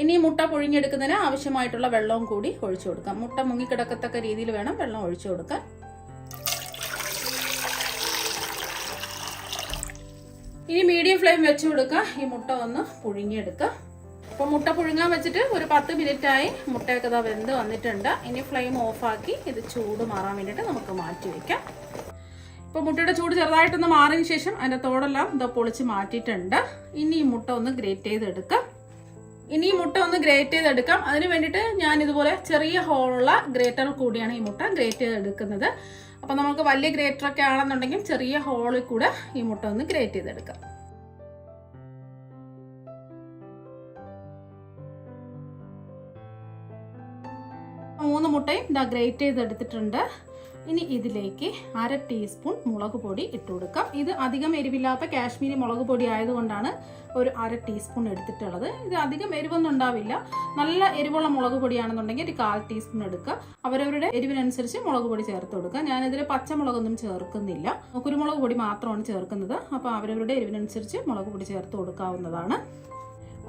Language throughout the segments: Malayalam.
ഇനി മുട്ട പൊഴിഞ്ഞെടുക്കുന്നതിന് ആവശ്യമായിട്ടുള്ള വെള്ളവും കൂടി ഒഴിച്ചു കൊടുക്കാം. മുട്ട മുങ്ങിക്കിടക്കത്തക്ക രീതിയിൽ വേണം വെള്ളം ഒഴിച്ചു കൊടുക്കാൻ. ഇനി മീഡിയം ഫ്ലെയിം വെച്ച് കൊടുക്കുക ഈ മുട്ട ഒന്ന് പുഴുങ്ങിയെടുക്കുക അപ്പോൾ മുട്ട പുഴുങ്ങാൻ വെച്ചിട്ട് ഒരു പത്ത് മിനിറ്റായി മുട്ടയൊക്കെ വെന്ത് വന്നിട്ടുണ്ട്. ഇനി ഫ്ലെയിം ഓഫാക്കി ഇത് ചൂട് മാറാൻ വേണ്ടിയിട്ട് നമുക്ക് മാറ്റി വയ്ക്കാം ഇപ്പോൾ മുട്ടയുടെ ചൂട് ചെറുതായിട്ടൊന്ന് മാറിയതിന് ശേഷം അതിന്റെ തോടെല്ലാം ഇതാ പൊളിച്ച് മാറ്റിയിട്ടുണ്ട്. ഇനി ഈ മുട്ട ഒന്ന് ഗ്രേറ്റ് ചെയ്തെടുക്കാം. ഇനി മുട്ട ഒന്ന് ഗ്രേറ്റ് ചെയ്തെടുക്കാം. അതിന് വേണ്ടിയിട്ട് ഞാൻ ഇതുപോലെ ചെറിയ ഹോളുള്ള ഗ്രേറ്റർ കൂടിയാണ് ഈ മുട്ട ഗ്രേറ്റ് ചെയ്തെടുക്കുന്നത്. അപ്പം നമുക്ക് വലിയ ഗ്രേറ്റർ ഒക്കെ ആണെന്നുണ്ടെങ്കിൽ ചെറിയ ഹോളിൽ കൂടെ ഈ മുട്ട ഒന്ന് ഗ്രേറ്റ് ചെയ്തെടുക്കാം. മൂന്ന് മുട്ടയും ഇതാ ഗ്രേറ്റ് ചെയ്തെടുത്തിട്ടുണ്ട്. ഇനി ഇതിലേക്ക് അര ടീസ്പൂൺ മുളക് പൊടി ഇട്ട് കൊടുക്കാം. ഇത് അധികം എരിവില്ലാത്ത കാശ്മീരി മുളക് പൊടി ആയതുകൊണ്ടാണ് ഒരു അര ടീസ്പൂൺ എടുത്തിട്ടുള്ളത്. ഇത് അധികം എരിവൊന്നും ഉണ്ടാവില്ല. നല്ല എരിവുള്ള മുളക് പൊടിയാണെന്നുണ്ടെങ്കിൽ ഒരു കാൽ ടീസ്പൂൺ എടുക്കുക. അവരവരുടെ എരിവിനനുസരിച്ച് മുളക് പൊടി ചേർത്ത് കൊടുക്കുക. ഞാനിതിൽ പച്ചമുളകൊന്നും ചേർക്കുന്നില്ല. കുരുമുളക് പൊടി മാത്രമാണ് ചേർക്കുന്നത്. അപ്പോൾ അവരവരുടെ എരിവിനനുസരിച്ച് മുളക് പൊടി ചേർത്ത് കൊടുക്കാവുന്നതാണ്.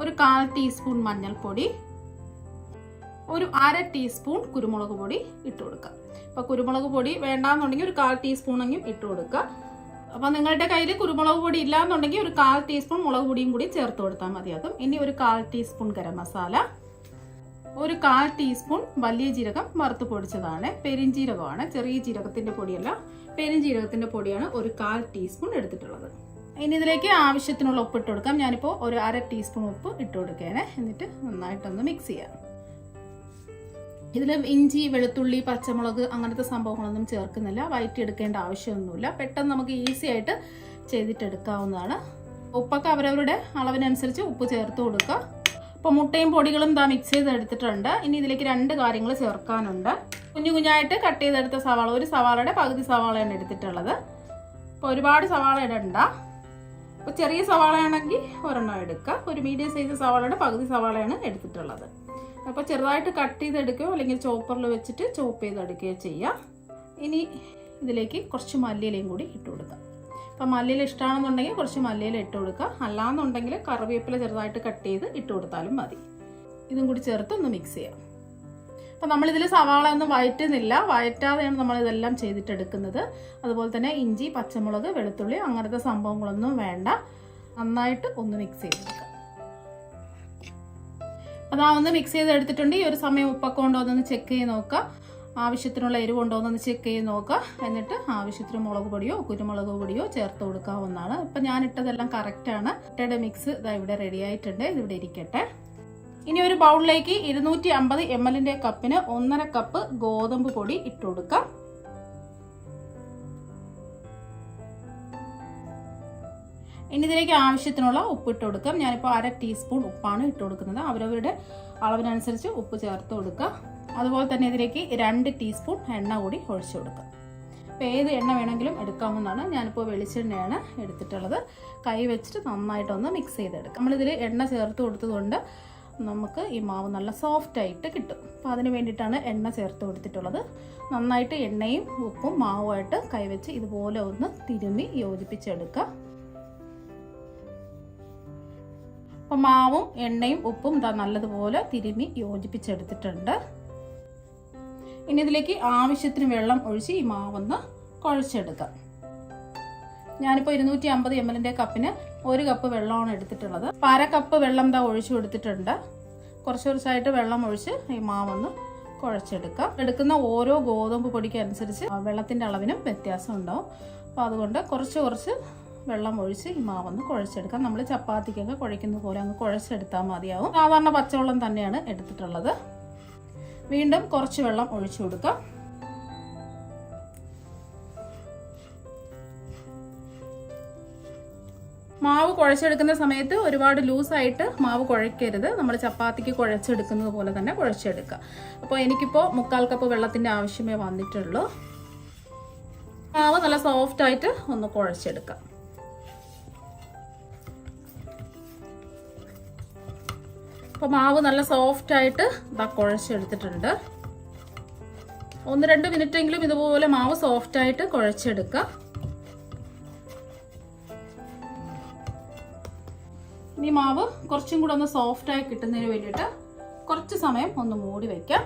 ഒരു കാൽ ടീസ്പൂൺ മഞ്ഞൾപ്പൊടി ഒരു അര ടീസ്പൂൺ കുരുമുളക് പൊടി ഇട്ട് കൊടുക്കുക. അപ്പോൾ കുരുമുളക് പൊടി വേണ്ടാന്നുണ്ടെങ്കിൽ ഒരു കാൽ ടീസ്പൂണെങ്കിലും ഇട്ട് കൊടുക്കുക. അപ്പോൾ നിങ്ങളുടെ കയ്യിൽ കുരുമുളക് പൊടി ഇല്ലാന്നുണ്ടെങ്കിൽ ഒരു കാൽ ടീസ്പൂൺ മുളക് പൊടിയും കൂടി ചേർത്ത് കൊടുത്താൽ മതിയാകും ഇനി ഒരു കാൽ ടീസ്പൂൺ ഗരം മസാല ഒരു കാൽ ടീസ്പൂൺ വലിയ ജീരകം വറുത്ത് പൊടിച്ചതാണ്. പെരിഞ്ജീരകമാണ് ചെറിയ ജീരകത്തിന്റെ പൊടിയല്ല പെരിഞ്ജീരകത്തിന്റെ പൊടിയാണ് ഒരു കാൽ ടീസ്പൂൺ എടുത്തിട്ടുള്ളത്. ഇനി ഇതിലേക്ക് ആവശ്യത്തിനുള്ള ഉപ്പ് ഇട്ട് കൊടുക്കാം. ഞാനിപ്പോൾ ഒരു അര ടീസ്പൂൺ ഉപ്പ് ഇട്ട് കൊടുക്കുകയാണ്. എന്നിട്ട് നന്നായിട്ടൊന്ന് മിക്സ് ചെയ്യാം. ഇതിൽ ഇഞ്ചി വെളുത്തുള്ളി പച്ചമുളക് അങ്ങനത്തെ സംഭവങ്ങളൊന്നും ചേർക്കുന്നില്ല. വയറ്റിയെടുക്കേണ്ട ആവശ്യമൊന്നുമില്ല. പെട്ടെന്ന് നമുക്ക് ഈസി ആയിട്ട് ചെയ്തിട്ടെടുക്കാവുന്നതാണ്. ഉപ്പൊക്കെ അവരവരുടെ അളവിനനുസരിച്ച് ഉപ്പ് ചേർത്ത് കൊടുക്കുക. അപ്പോൾ മുട്ടയും പൊടികളും ഇതാ മിക്സ് ചെയ്തെടുത്തിട്ടുണ്ട്. ഇനി ഇതിലേക്ക് രണ്ട് കാര്യങ്ങൾ ചേർക്കാനുണ്ട്. കുഞ്ഞു കുഞ്ഞായിട്ട് കട്ട് ചെയ്തെടുത്ത സവാള ഒരു സവാളയുടെ പകുതി സവാളയാണ് എടുത്തിട്ടുള്ളത്. അപ്പോൾ ഒരുപാട് സവാള ഇടണ്ട. അപ്പോൾ ചെറിയ സവാളയാണെങ്കിൽ ഒരെണ്ണം എടുക്കുക. ഒരു മീഡിയം സൈസ് സവാളയുടെ പകുതി സവാളയാണ് എടുത്തിട്ടുള്ളത്. അപ്പോൾ ചെറുതായിട്ട് കട്ട് ചെയ്തെടുക്കുകയോ അല്ലെങ്കിൽ ചോപ്പറിൽ വെച്ചിട്ട് ചോപ്പ് ചെയ്തെടുക്കുകയോ ചെയ്യാം. ഇനി ഇതിലേക്ക് കുറച്ച് മല്ലിയിലയും കൂടി ഇട്ട് കൊടുക്കാം. അപ്പോൾ മല്ലിയില ഇഷ്ടമാണെന്നുണ്ടെങ്കിൽ കുറച്ച് മല്ലിയില ഇട്ട് കൊടുക്കുക അല്ലാന്നുണ്ടെങ്കിൽ കറിവേപ്പില ചെറുതായിട്ട് കട്ട് ചെയ്ത് ഇട്ട് കൊടുത്താലും മതി. ഇതും കൂടി ചേർത്ത് ഒന്ന് മിക്സ് ചെയ്യാം. അപ്പോൾ നമ്മളിതിൽ സവാള ഒന്നും വയറ്റുന്നില്ല വയറ്റാതെയാണ് നമ്മളിതെല്ലാം ചെയ്തിട്ടെടുക്കുന്നത്. അതുപോലെ തന്നെ ഇഞ്ചി പച്ചമുളക് വെളുത്തുള്ളി അങ്ങനത്തെ സംഭവങ്ങളൊന്നും വേണ്ട. നന്നായിട്ട് ഒന്ന് മിക്സ് ചെയ്തെടുക്കാം അതാ ഒന്ന് മിക്സ് ചെയ്ത് എടുത്തിട്ടുണ്ട് ഈ ഒരു സമയം ഉപ്പൊക്കെ ഉണ്ടോ എന്നൊന്ന് ചെക്ക് ചെയ്ത് നോക്കുക ആവശ്യത്തിനുള്ള എരിവ് ഉണ്ടോ എന്നൊന്ന് ചെക്ക് ചെയ്ത് നോക്കുക എന്നിട്ട് ആവശ്യത്തിന് മുളക് പൊടിയോ കുരുമുളക് പൊടിയോ ചേർത്ത് കൊടുക്കാവുന്നതാണ്. ഇപ്പം ഞാൻ ഇട്ടതെല്ലാം കറക്റ്റാണ് ഇട്ടയുടെ മിക്സ് ഇതാ ഇവിടെ റെഡി ആയിട്ടുണ്ട്. ഇതിവിടെ ഇരിക്കട്ടെ. ഇനി ഒരു ബൗളിലേക്ക് ഇരുന്നൂറ്റി അമ്പത് എം എല്ലിന്റെ കപ്പിന് ഒന്നര കപ്പ് ഗോതമ്പ് പൊടി ഇട്ട് കൊടുക്കാം. ഇനി ഇതിലേക്ക് ആവശ്യത്തിനുള്ള ഉപ്പ് ഇട്ട് കൊടുക്കാം. ഞാനിപ്പോൾ അര ടീസ്പൂൺ ഉപ്പാണ് ഇട്ട് കൊടുക്കുന്നത്. അവരവരുടെ അളവിനനുസരിച്ച് ഉപ്പ് ചേർത്ത് കൊടുക്കുക. അതുപോലെ തന്നെ ഇതിലേക്ക് രണ്ട് ടീസ്പൂൺ എണ്ണ കൂടി ഒഴിച്ചു കൊടുക്കുക. അപ്പോൾ ഏത് എണ്ണ വേണമെങ്കിലും എടുക്കാവുന്നതാണ്. ഞാനിപ്പോൾ വെളിച്ചെണ്ണയാണ് എടുത്തിട്ടുള്ളത്. കൈ വെച്ചിട്ട് നന്നായിട്ടൊന്ന് മിക്സ് ചെയ്തെടുക്കാം. നമ്മളിതിൽ എണ്ണ ചേർത്ത് കൊടുത്തതുകൊണ്ട് നമുക്ക് ഈ മാവ് നല്ല സോഫ്റ്റ് ആയിട്ട് കിട്ടും. അപ്പോൾ അതിന് വേണ്ടിയിട്ടാണ് എണ്ണ ചേർത്ത് കൊടുത്തിട്ടുള്ളത്. നന്നായിട്ട് എണ്ണയും ഉപ്പും മാവുമായിട്ട് കൈവച്ച് ഇതുപോലെ ഒന്ന് തിരുമ്മി യോജിപ്പിച്ചെടുക്കുക. അപ്പം മാവും എണ്ണയും ഉപ്പും ഇതാ നല്ലതുപോലെ തിരുമ്മി യോജിപ്പിച്ചെടുത്തിട്ടുണ്ട്. ഇനി ഇതിലേക്ക് ആവശ്യത്തിന് വെള്ളം ഒഴിച്ച് ഈ മാവൊന്ന് കുഴച്ചെടുക്കാം. ഞാനിപ്പോൾ ഇരുന്നൂറ്റി അമ്പത് എം എല്ലിന്റെ കപ്പിന് ഒരു കപ്പ് വെള്ളമാണ് എടുത്തിട്ടുള്ളത്. അപ്പം അര കപ്പ് വെള്ളം ഇതാ ഒഴിച്ചു കൊടുത്തിട്ടുണ്ട്. കുറച്ച് കുറച്ചായിട്ട് വെള്ളം ഒഴിച്ച് ഈ മാവൊന്ന് കുഴച്ചെടുക്കാം. എടുക്കുന്ന ഓരോ ഗോതമ്പ് പൊടിക്ക് അനുസരിച്ച് വെള്ളത്തിന്റെ അളവിനും വ്യത്യാസം ഉണ്ടാവും അപ്പോൾ അതുകൊണ്ട് കുറച്ച് കുറച്ച് വെള്ളം ഒഴിച്ച് ഈ മാവൊന്ന് കുഴച്ചെടുക്കാം. നമ്മൾ ചപ്പാത്തിക്കൊക്കെ കുഴയ്ക്കുന്ന പോലെ അങ്ങ് കുഴച്ചെടുത്താൽ മതിയാവും. സാധാരണ പച്ചവെള്ളം തന്നെയാണ് എടുത്തിട്ടുള്ളത്. വീണ്ടും കുറച്ച് വെള്ളം ഒഴിച്ചു കൊടുക്കാം. മാവ് കുഴച്ചെടുക്കുന്ന സമയത്ത് ഒരുപാട് ലൂസായിട്ട് മാവ് കുഴയ്ക്കരുത്. നമ്മൾ ചപ്പാത്തിക്ക് കുഴച്ചെടുക്കുന്നത് പോലെ തന്നെ കുഴച്ചെടുക്കുക. അപ്പോൾ എനിക്കിപ്പോൾ മുക്കാൽ കപ്പ് വെള്ളത്തിന്റെ ആവശ്യമേ വന്നിട്ടുള്ളൂ. മാവ് നല്ല സോഫ്റ്റായിട്ട് ഒന്ന് കുഴച്ചെടുക്കാം. അപ്പോൾ മാവ് നല്ല സോഫ്റ്റ് ആയിട്ട് ഇതാ കുഴച്ചെടുത്തിട്ടുണ്ട്. ഒന്ന് രണ്ട് മിനിറ്റ് എങ്കിലും ഇതുപോലെ മാവ് സോഫ്റ്റ് ആയിട്ട് കുഴച്ചെടുക്കുക ഇനി മാവ് കുറച്ചും കൂടെ ഒന്ന് സോഫ്റ്റായി കിട്ടുന്നതിന് വേണ്ടിയിട്ട് കുറച്ച് സമയം ഒന്ന് മൂടി വെക്കാം.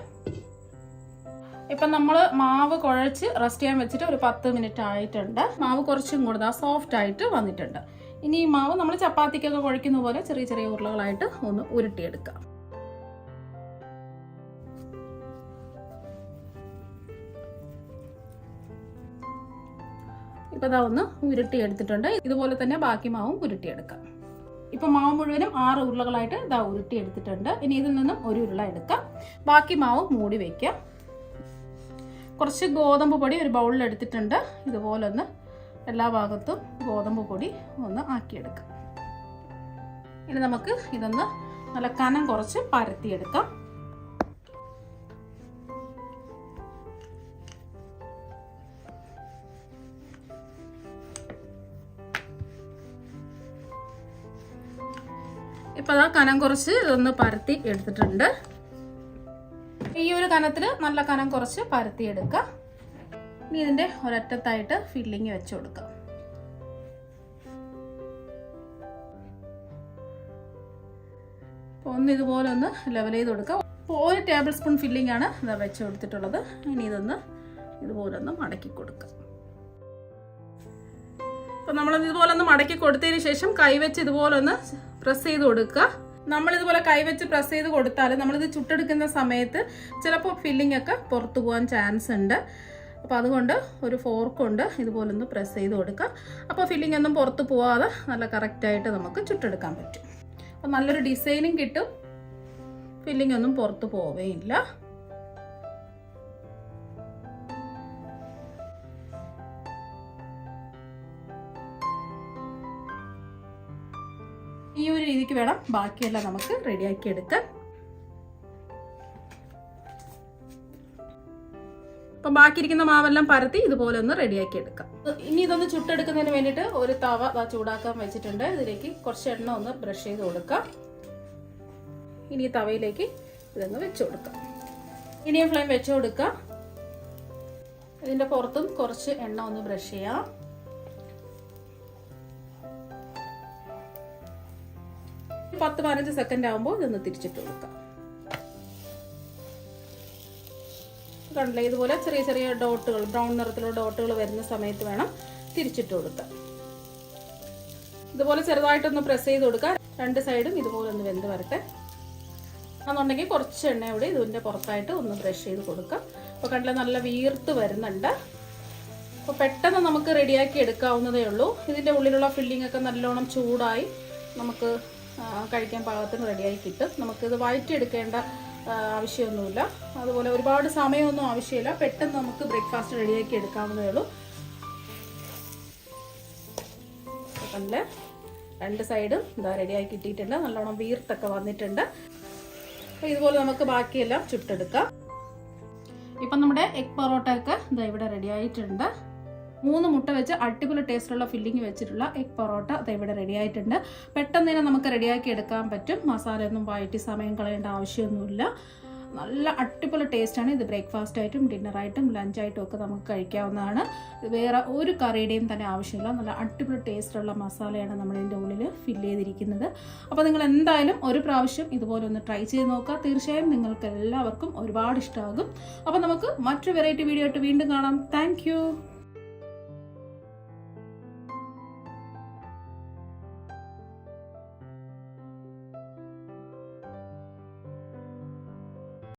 ഇപ്പം നമ്മൾ മാവ് കുഴച്ച് റെസ്റ്റ് ചെയ്യാൻ വെച്ചിട്ട് ഒരു പത്ത് മിനിറ്റ് ആയിട്ടുണ്ട്. മാവ് കുറച്ചും കൂടെ സോഫ്റ്റ് ആയിട്ട് വന്നിട്ടുണ്ട്. ഇനി ഈ മാവ് നമ്മൾ ചപ്പാത്തിക്കൊക്കെ കുഴയ്ക്കുന്ന പോലെ ചെറിയ ചെറിയ ഉരുളകളായിട്ട് ഒന്ന് ഉരുട്ടിയെടുക്കാം. ഇപ്പം ഇതാ ഒന്ന് ഉരുട്ടിയെടുത്തിട്ടുണ്ട്. ഇതുപോലെ തന്നെ ബാക്കി മാവും ഉരുട്ടിയെടുക്കാം. ഇപ്പം മാവ് മുഴുവനും ആറ് ഉരുളകളായിട്ട് ഇതാ ഉരുട്ടിയെടുത്തിട്ടുണ്ട്. ഇനി ഇതിൽ നിന്നും ഒരു ഉരുള എടുക്കാം. ബാക്കി മാവ് മൂടി വയ്ക്കാം കുറച്ച് ഗോതമ്പ് പൊടി ഒരു ബൗളിൽ എടുത്തിട്ടുണ്ട്. ഇതുപോലെ ഒന്ന് എല്ലാ ഭാഗത്തും ഗോതമ്പ് പൊടി ഒന്ന് ആക്കിയെടുക്കാം. ഇനി നമുക്ക് ഇതൊന്ന് നല്ല കനം കുറച്ച് പരത്തിയെടുക്കാം. ഇപ്പൊ അതാ കനം കുറച്ച് ഇതൊന്ന് പരത്തി എടുത്തിട്ടുണ്ട്. ഈ ഒരു കനത്തിൽ നല്ല കനം കുറച്ച് പരത്തിയെടുക്കുക ഇനി ഇതിന്റെ ഒരറ്റത്തായിട്ട് ഫില്ലിങ് വെച്ച് കൊടുക്കുക ഒന്ന് ഇതുപോലെ ഒന്ന് ലെവൽ ചെയ്ത് കൊടുക്കുക അപ്പോൾ ഒരു ടേബിൾ സ്പൂൺ ഫില്ലിംഗ് ആണ് ഇതാ വെച്ച് കൊടുത്തിട്ടുള്ളത്. ഇനി ഇതൊന്ന് ഇതുപോലെ ഒന്ന് മടക്കി കൊടുക്കുക അപ്പോൾ നമ്മൾ ഇതുപോലെ ഒന്ന് മടക്കി കൊടുത്തതിന് ശേഷം കൈവച്ച് ഇതുപോലെ ഒന്ന് പ്രസ് ചെയ്ത് കൊടുക്കുക. നമ്മൾ ഇതുപോലെ കൈവച്ച് പ്രസ് ചെയ്ത് കൊടുത്താൽ നമ്മളിത് ചുട്ടെടുക്കുന്ന സമയത്ത് ചിലപ്പോൾ ഫില്ലിംഗ് ഒക്കെ പുറത്തു പോകാൻ ചാൻസ് ഉണ്ട്. അപ്പോൾ അതുകൊണ്ട് ഒരു ഫോർക്ക് കൊണ്ട് ഇതുപോലെ ഒന്ന് പ്രസ് ചെയ്ത് കൊടുക്കുക അപ്പോൾ ഫില്ലിംഗ് ഒന്നും പുറത്ത് പോവാതെ നല്ല കറക്റ്റായിട്ട് നമുക്ക് ചുട്ടെടുക്കാൻ പറ്റും. അപ്പോൾ നല്ലൊരു ഡിസൈനും കിട്ടും. ഫില്ലിംഗ് ഒന്നും പുറത്ത് പോവുകയില്ല ഈ ഒരു രീതിക്ക് വേണം ബാക്കിയെല്ലാം നമുക്ക് റെഡിയാക്കി എടുക്കാൻ. അപ്പം ബാക്കിയിരിക്കുന്ന മാവെല്ലാം പരത്തി ഇതുപോലെ ഒന്ന് റെഡിയാക്കി എടുക്കാം. ഇനി ഇതൊന്ന് ചുട്ടെടുക്കുന്നതിന് വേണ്ടിയിട്ട് ഒരു തവ ചൂടാക്കാൻ വെച്ചിട്ടുണ്ട്. ഇതിലേക്ക് കുറച്ച് എണ്ണ ഒന്ന് ബ്രഷ് ചെയ്ത് കൊടുക്കാം. ഇനി ഈ തവയിലേക്ക് ഇതൊന്ന് വെച്ച് കൊടുക്കാം. ഇനിയും ഫ്ലെയിം വെച്ച് കൊടുക്കാം. ഇതിന്റെ പുറത്തും കുറച്ച് എണ്ണ ഒന്ന് ബ്രഷ് ചെയ്യാം. പത്ത് പതിനഞ്ച് സെക്കൻഡ് ആകുമ്പോൾ ഇതൊന്ന് തിരിച്ചിട്ട് കൊടുക്കാം. കണ്ടില്ലേ? ഇതുപോലെ ചെറിയ ചെറിയ ഡോട്ടുകൾ ബ്രൗൺ നിറത്തിലുള്ള ഡോട്ടുകൾ വരുന്ന സമയത്ത് വേണം തിരിച്ചിട്ട് കൊടുക്കാം ഇതുപോലെ ചെറുതായിട്ടൊന്ന് പ്രസ് ചെയ്ത് കൊടുക്കുക രണ്ട് സൈഡും ഇതുപോലെ ഒന്ന് വെന്ത് വരട്ടെ. എന്നുണ്ടെങ്കിൽ കുറച്ച് എണ്ണ ഇവിടെ ഇതിന്റെ പുറത്തായിട്ട് ഒന്ന് ബ്രഷ് ചെയ്ത് കൊടുക്കാം. അപ്പോൾ കണ്ടില്ല? നല്ല വീർത്ത് വരുന്നുണ്ട്. അപ്പോൾ പെട്ടെന്ന് നമുക്ക് റെഡിയാക്കി എടുക്കാവുന്നതേ ഉള്ളൂ. ഇതിന്റെ ഉള്ളിലുള്ള ഫില്ലിംഗ് ഒക്കെ നല്ലോണം ചൂടായി നമുക്ക് കഴിക്കാൻ പാകത്തിന് റെഡിയായി കിട്ടും. നമുക്കിത് വഴറ്റിയെടുക്കേണ്ട ആവശ്യമൊന്നുമില്ല. അതുപോലെ ഒരുപാട് സമയമൊന്നും ആവശ്യമില്ല. പെട്ടെന്ന് നമുക്ക് ബ്രേക്ക്ഫാസ്റ്റ് റെഡിയാക്കി എടുക്കാവുന്നതേ ഉള്ളൂ. നല്ല രണ്ട് സൈഡും ഇതാ റെഡിയായി കിട്ടിയിട്ടുണ്ട്. നല്ലോണം വീർത്തൊക്കെ വന്നിട്ടുണ്ട്. അപ്പോൾ ഇതുപോലെ നമുക്ക് ബാക്കിയെല്ലാം ചുട്ടെടുക്കാം. ഇപ്പം നമ്മുടെ എഗ് പൊറോട്ടയൊക്കെ ഇതാ ഇവിടെ റെഡി ആയിട്ടുണ്ട്. മൂന്ന് മുട്ട വെച്ച് അടിപൊളി ടേസ്റ്റുള്ള ഫില്ലിംഗ് വെച്ചിട്ടുള്ള എഗ് പൊറോട്ട അത് ഇവിടെ റെഡി ആയിട്ടുണ്ട്. പെട്ടെന്ന് തന്നെ നമുക്ക് റെഡിയാക്കി എടുക്കാൻ പറ്റും. മസാലയൊന്നും വഴറ്റി സമയം കളയേണ്ട ആവശ്യമൊന്നുമില്ല. നല്ല അടിപൊളി ടേസ്റ്റാണ് ഇത് ബ്രേക്ക്ഫാസ്റ്റ് ആയിട്ടും ഡിന്നറായിട്ടും ലഞ്ചായിട്ടും ഒക്കെ നമുക്ക് കഴിക്കാവുന്നതാണ്. വേറെ ഒരു കറിയുടെയും തന്നെ ആവശ്യമില്ല. നല്ല അടിപൊളി ടേസ്റ്റുള്ള മസാലയാണ് നമ്മളിതിന്റെ ഉള്ളിൽ ഫില്ല് ചെയ്തിരിക്കുന്നത്. അപ്പോൾ നിങ്ങൾ എന്തായാലും ഒരു പ്രാവശ്യം ഇതുപോലെ ഒന്ന് ട്രൈ ചെയ്ത് നോക്കുക. തീർച്ചയായും നിങ്ങൾക്ക് എല്ലാവർക്കും ഒരുപാട് ഇഷ്ടമാകും അപ്പോൾ നമുക്ക് മറ്റൊരു വെറൈറ്റി വീഡിയോ ആയിട്ട് വീണ്ടും കാണാം. താങ്ക്